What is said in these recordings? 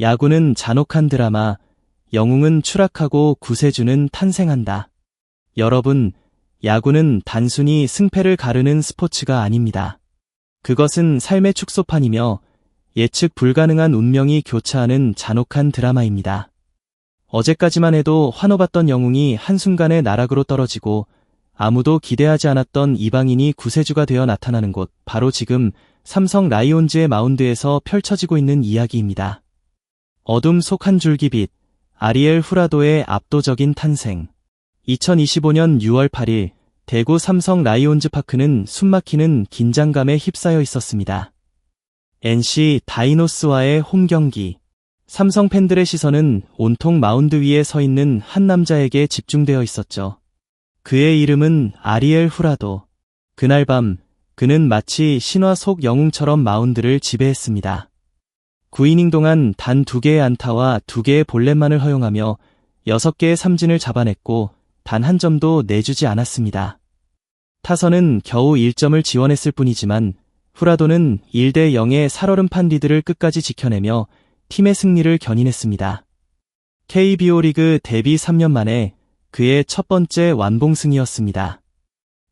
야구는 잔혹한 드라마, 영웅은 추락하고 구세주는 탄생한다. 여러분, 야구는 단순히 승패를 가르는 스포츠가 아닙니다. 그것은 삶의 축소판이며 예측 불가능한 운명이 교차하는 잔혹한 드라마입니다. 어제까지만 해도 환호받던 영웅이 한순간에 나락으로 떨어지고 아무도 기대하지 않았던 이방인이 구세주가 되어 나타나는 곳, 바로 지금 삼성 라이온즈의 마운드에서 펼쳐지고 있는 이야기입니다. 어둠 속 한 줄기빛, 아리엘 후라도의 압도적인 탄생. 2025년 6월 8일, 대구 삼성 라이온즈 파크는 숨막히는 긴장감에 휩싸여 있었습니다. NC 다이노스와의 홈 경기. 삼성 팬들의 시선은 온통 마운드 위에 서 있는 한 남자에게 집중되어 있었죠. 그의 이름은 아리엘 후라도. 그날 밤, 그는 마치 신화 속 영웅처럼 마운드를 지배했습니다. 9이닝 동안 단두 개의 안타와 두 개의 볼넷만을 허용하며 6개의 삼진을 잡아냈고 단 한 점도 내주지 않았습니다. 타선은 겨우 1점을 지원했을 뿐이지만 후라도는 1대 0의 살얼음판 리드를 끝까지 지켜내며 팀의 승리를 견인했습니다. KBO 리그 데뷔 3년 만에 그의 첫 번째 완봉승이었습니다.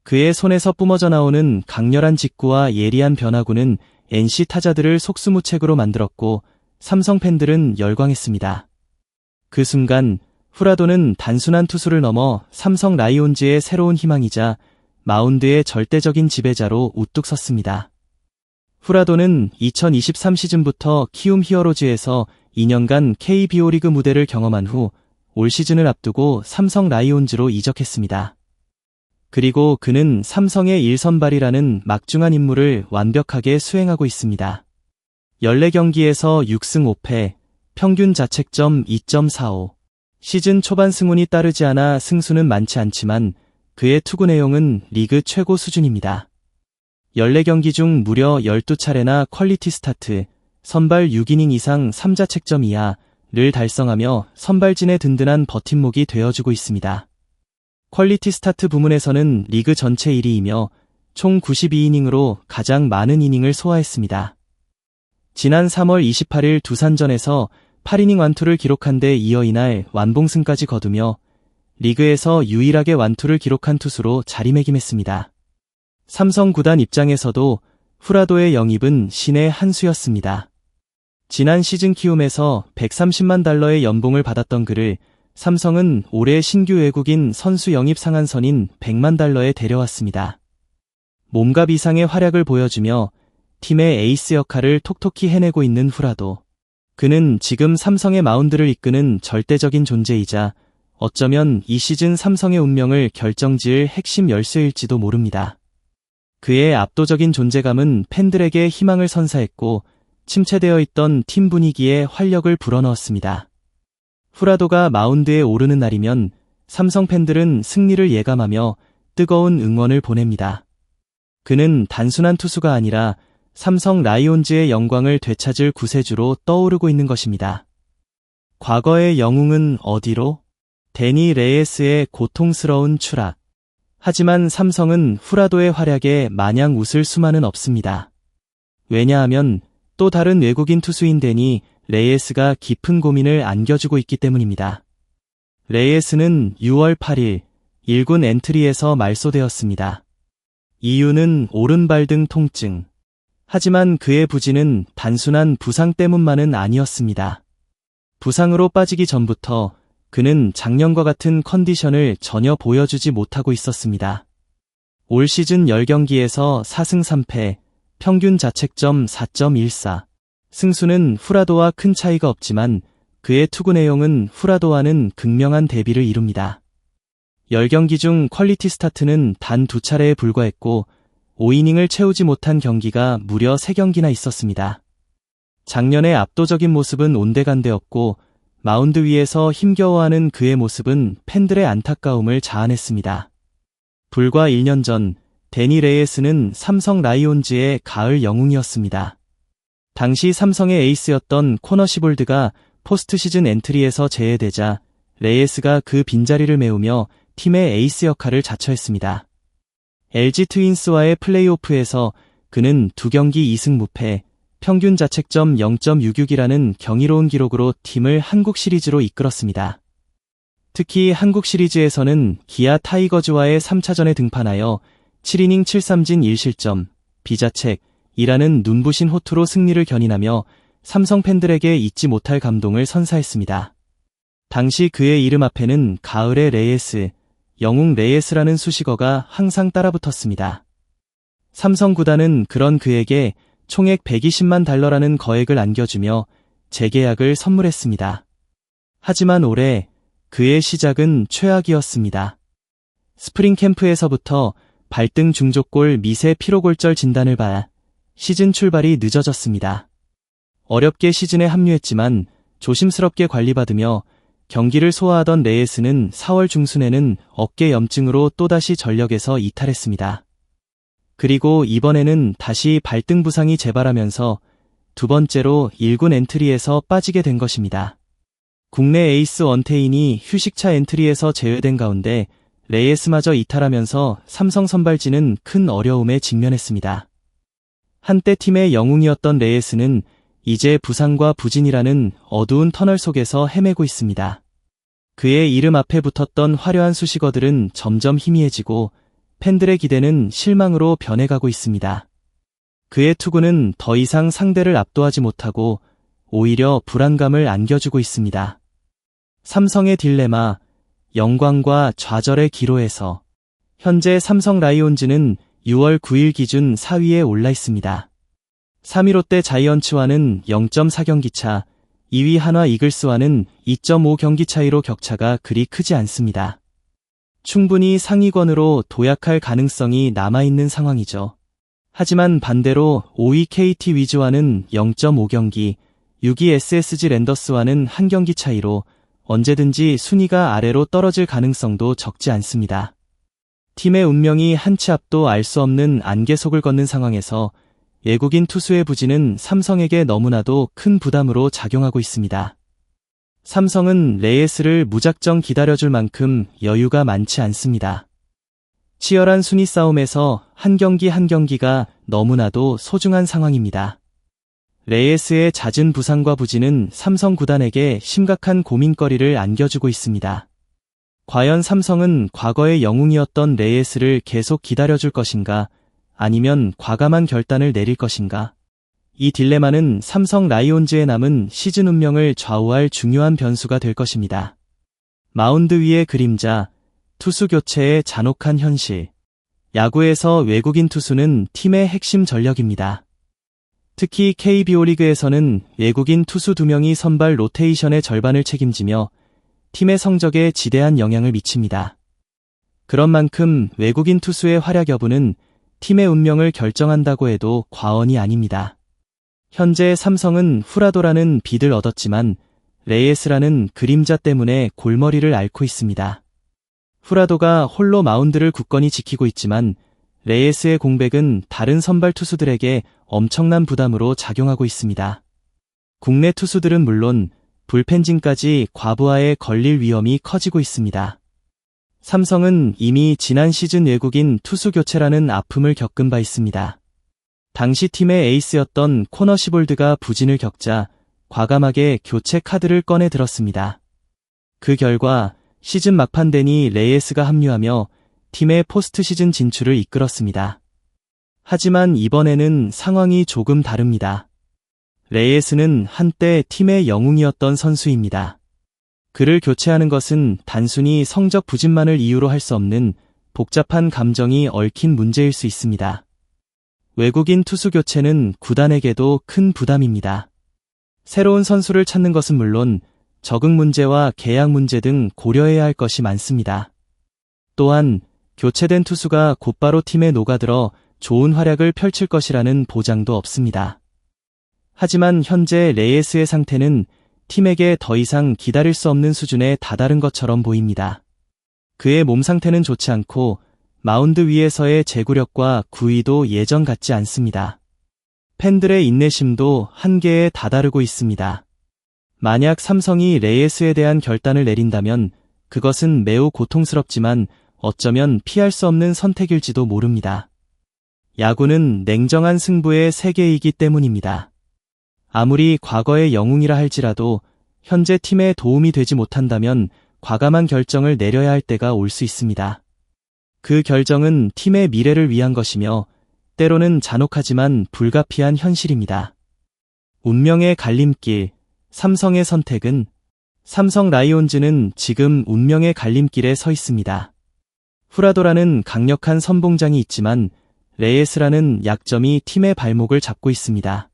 그의 손에서 뿜어져 나오는 강렬한 직구와 예리한 변화구는 NC 타자들을 속수무책으로 만들었고 삼성 팬들은 열광했습니다. 그 순간 후라도는 단순한 투수를 넘어 삼성 라이온즈의 새로운 희망이자 마운드의 절대적인 지배자로 우뚝 섰습니다. 후라도는 2023 시즌부터 키움 히어로즈에서 2년간 KBO 리그 무대를 경험한 후 올 시즌을 앞두고 삼성 라이온즈로 이적했습니다. 그리고 그는 삼성의 1선발이라는 막중한 임무를 완벽하게 수행하고 있습니다. 14경기에서 6승 5패, 평균 자책점 2.45. 시즌 초반 승운이 따르지 않아 승수는 많지 않지만 그의 투구 내용은 리그 최고 수준입니다. 14경기 중 무려 12차례나 퀄리티 스타트, 선발 6이닝 이상 3자책점 이하 를 달성하며 선발진의 든든한 버팀목이 되어주고 있습니다. 퀄리티 스타트 부문에서는 리그 전체 1위이며 총 92이닝으로 가장 많은 이닝을 소화했습니다. 지난 3월 28일 두산전에서 8이닝 완투를 기록한 데 이어 이날 완봉승까지 거두며 리그에서 유일하게 완투를 기록한 투수로 자리매김했습니다. 삼성 구단 입장에서도 후라도의 영입은 신의 한 수였습니다. 지난 시즌 키움에서 130만 달러의 연봉을 받았던 그를 삼성은 올해 신규 외국인 선수 영입 상한선인 100만 달러에 데려왔습니다. 몸값 이상의 활약을 보여주며 팀의 에이스 역할을 톡톡히 해내고 있는 후라도. 그는 지금 삼성의 마운드를 이끄는 절대적인 존재이자 어쩌면 이 시즌 삼성의 운명을 결정지을 핵심 열쇠일지도 모릅니다. 그의 압도적인 존재감은 팬들에게 희망을 선사했고 침체되어 있던 팀 분위기에 활력을 불어넣었습니다. 후라도가 마운드에 오르는 날이면 삼성 팬들은 승리를 예감하며 뜨거운 응원을 보냅니다. 그는 단순한 투수가 아니라 삼성 라이온즈의 영광을 되찾을 구세주로 떠오르고 있는 것입니다. 과거의 영웅은 어디로? 데니 레이스의 고통스러운 추락. 하지만 삼성은 후라도의 활약에 마냥 웃을 수만은 없습니다. 왜냐하면 또 다른 외국인 투수인 데니 레이에스가 깊은 고민을 안겨주고 있기 때문입니다. 레이에스는 6월 8일 1군 엔트리에서 말소되었습니다. 이유는 오른발 등 통증. 하지만 그의 부진은 단순한 부상 때문만은 아니었습니다. 부상으로 빠지기 전부터 그는 작년과 같은 컨디션을 전혀 보여주지 못하고 있었습니다. 올 시즌 10경기에서 4승 3패, 평균 자책점 4.14. 승수는 후라도와 큰 차이가 없지만 그의 투구 내용은 후라도와는 극명한 대비를 이룹니다. 10경기 중 퀄리티 스타트는 단 두 차례에 불과했고 5이닝을 채우지 못한 경기가 무려 3경기나 있었습니다. 작년의 압도적인 모습은 온데간데없고 마운드 위에서 힘겨워하는 그의 모습은 팬들의 안타까움을 자아냈습니다. 불과 1년 전 데니 레이에스는 삼성 라이온즈의 가을 영웅이었습니다. 당시 삼성의 에이스였던 코너 시볼드가 포스트 시즌 엔트리에서 제외되자 레이에스가 그 빈자리를 메우며 팀의 에이스 역할을 자처했습니다. LG 트윈스와의 플레이오프에서 그는 두 경기 2승 무패, 평균 자책점 0.66이라는 경이로운 기록으로 팀을 한국 시리즈로 이끌었습니다. 특히 한국 시리즈에서는 기아 타이거즈와의 3차전에 등판하여 7이닝 7삼진 1실점, 비자책이라는 눈부신 호투로 승리를 견인하며 삼성 팬들에게 잊지 못할 감동을 선사했습니다. 당시 그의 이름 앞에는 가을의 레이스, 영웅 레이스라는 수식어가 항상 따라붙었습니다. 삼성 구단은 그런 그에게 총액 120만 달러라는 거액을 안겨주며 재계약을 선물했습니다. 하지만 올해 그의 시작은 최악이었습니다. 스프링 캠프에서부터 발등 중족골 미세 피로골절 진단을 받아 시즌 출발이 늦어졌습니다. 어렵게 시즌에 합류했지만 조심스럽게 관리받으며 경기를 소화하던 레이스는 4월 중순에는 어깨 염증으로 또다시 전력에서 이탈했습니다. 그리고 이번에는 다시 발등 부상이 재발하면서 두 번째로 1군 엔트리에서 빠지게 된 것입니다. 국내 에이스 원태인이 휴식차 엔트리에서 제외된 가운데 레이스마저 이탈하면서 삼성 선발진은 큰 어려움에 직면했습니다. 한때 팀의 영웅이었던 레이스는 이제 부상과 부진이라는 어두운 터널 속에서 헤매고 있습니다. 그의 이름 앞에 붙었던 화려한 수식어들은 점점 희미해지고 팬들의 기대는 실망으로 변해가고 있습니다. 그의 투구는 더 이상 상대를 압도하지 못하고 오히려 불안감을 안겨주고 있습니다. 삼성의 딜레마, 영광과 좌절의 기로에서 현재 삼성 라이온즈는 6월 9일 기준 4위에 올라 있습니다. 3위 롯데 자이언츠와는 0.4경기 차, 2위 한화 이글스와는 2.5경기 차이로 격차가 그리 크지 않습니다. 충분히 상위권으로 도약할 가능성이 남아있는 상황이죠. 하지만 반대로 5위 KT 위즈와는 0.5경기, 6위 SSG 랜더스와는 한 경기 차이로 언제든지 순위가 아래로 떨어질 가능성도 적지 않습니다. 팀의 운명이 한 치 앞도 알 수 없는 안개속을 걷는 상황에서 외국인 투수의 부진은 삼성에게 너무나도 큰 부담으로 작용하고 있습니다. 삼성은 레이스를 무작정 기다려줄 만큼 여유가 많지 않습니다. 치열한 순위 싸움에서 한 경기 한 경기가 너무나도 소중한 상황입니다. 레이스의 잦은 부상과 부진은 삼성 구단에게 심각한 고민거리를 안겨주고 있습니다. 과연 삼성은 과거의 영웅이었던 레이스를 계속 기다려줄 것인가, 아니면 과감한 결단을 내릴 것인가? 이 딜레마는 삼성 라이온즈에 남은 시즌 운명을 좌우할 중요한 변수가 될 것입니다. 마운드 위의 그림자, 투수 교체의 잔혹한 현실. 야구에서 외국인 투수는 팀의 핵심 전력입니다. 특히 KBO 리그에서는 외국인 투수 2명이 선발 로테이션의 절반을 책임지며 팀의 성적에 지대한 영향을 미칩니다. 그런 만큼 외국인 투수의 활약 여부는 팀의 운명을 결정한다고 해도 과언이 아닙니다. 현재 삼성은 후라도라는 빚을 얻었지만 레이에스라는 그림자 때문에 골머리를 앓고 있습니다. 후라도가 홀로 마운드를 굳건히 지키고 있지만 레이에스의 공백은 다른 선발 투수들에게 엄청난 부담으로 작용하고 있습니다. 국내 투수들은 물론 불펜진까지 과부하에 걸릴 위험이 커지고 있습니다. 삼성은 이미 지난 시즌 외국인 투수 교체라는 아픔을 겪은 바 있습니다. 당시 팀의 에이스였던 코너 시볼드가 부진을 겪자 과감하게 교체 카드를 꺼내 들었습니다. 그 결과 시즌 막판 되니 레이에스가 합류하며 팀의 포스트 시즌 진출을 이끌었습니다. 하지만 이번에는 상황이 조금 다릅니다. 레이에스는 한때 팀의 영웅이었던 선수입니다. 그를 교체하는 것은 단순히 성적 부진만을 이유로 할 수 없는 복잡한 감정이 얽힌 문제일 수 있습니다. 외국인 투수 교체는 구단에게도 큰 부담입니다. 새로운 선수를 찾는 것은 물론 적응 문제와 계약 문제 등 고려해야 할 것이 많습니다. 또한 교체된 투수가 곧바로 팀에 녹아들어 좋은 활약을 펼칠 것이라는 보장도 없습니다. 하지만 현재 레이에스의 상태는 팀에게 더 이상 기다릴 수 없는 수준에 다다른 것처럼 보입니다. 그의 몸 상태는 좋지 않고 마운드 위에서의 제구력과 구위도 예전 같지 않습니다. 팬들의 인내심도 한계에 다다르고 있습니다. 만약 삼성이 레이에스에 대한 결단을 내린다면 그것은 매우 고통스럽지만 어쩌면 피할 수 없는 선택일지도 모릅니다. 야구는 냉정한 승부의 세계이기 때문입니다. 아무리 과거의 영웅이라 할지라도 현재 팀에 도움이 되지 못한다면 과감한 결정을 내려야 할 때가 올 수 있습니다. 그 결정은 팀의 미래를 위한 것이며 때로는 잔혹하지만 불가피한 현실입니다. 운명의 갈림길, 삼성의 선택은 삼성 라이온즈는 지금 운명의 갈림길에 서 있습니다. 후라도라는 강력한 선봉장이 있지만 레이스라는 약점이 팀의 발목을 잡고 있습니다.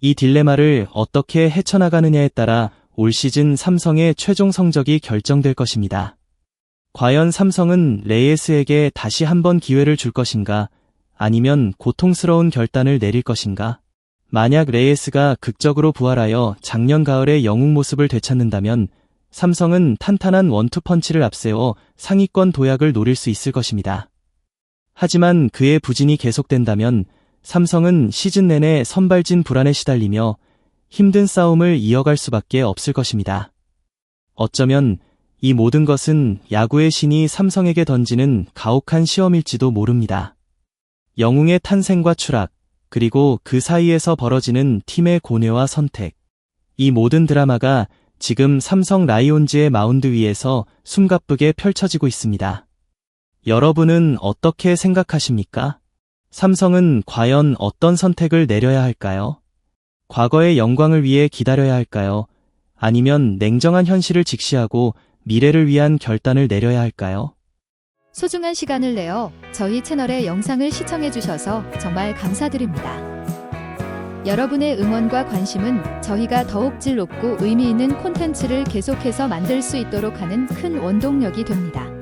이 딜레마를 어떻게 헤쳐나가느냐에 따라 올 시즌 삼성의 최종 성적이 결정될 것입니다. 과연 삼성은 레이스에게 다시 한번 기회를 줄 것인가 아니면 고통스러운 결단을 내릴 것인가? 만약 레이스가 극적으로 부활하여 작년 가을의 영웅 모습을 되찾는다면 삼성은 탄탄한 원투펀치를 앞세워 상위권 도약을 노릴 수 있을 것입니다. 하지만 그의 부진이 계속된다면 삼성은 시즌 내내 선발진 불안에 시달리며 힘든 싸움을 이어갈 수밖에 없을 것입니다. 어쩌면 이 모든 것은 야구의 신이 삼성에게 던지는 가혹한 시험일지도 모릅니다. 영웅의 탄생과 추락, 그리고 그 사이에서 벌어지는 팀의 고뇌와 선택. 이 모든 드라마가 지금 삼성 라이온즈의 마운드 위에서 숨가쁘게 펼쳐지고 있습니다. 여러분은 어떻게 생각하십니까? 삼성은 과연 어떤 선택을 내려야 할까요? 과거의 영광을 위해 기다려야 할까요? 아니면 냉정한 현실을 직시하고 미래를 위한 결단을 내려야 할까요? 소중한 시간을 내어 저희 채널의 영상을 시청해주셔서 정말 감사드립니다. 여러분의 응원과 관심은 저희가 더욱 질 높고 의미 있는 콘텐츠를 계속해서 만들 수 있도록 하는 큰 원동력이 됩니다.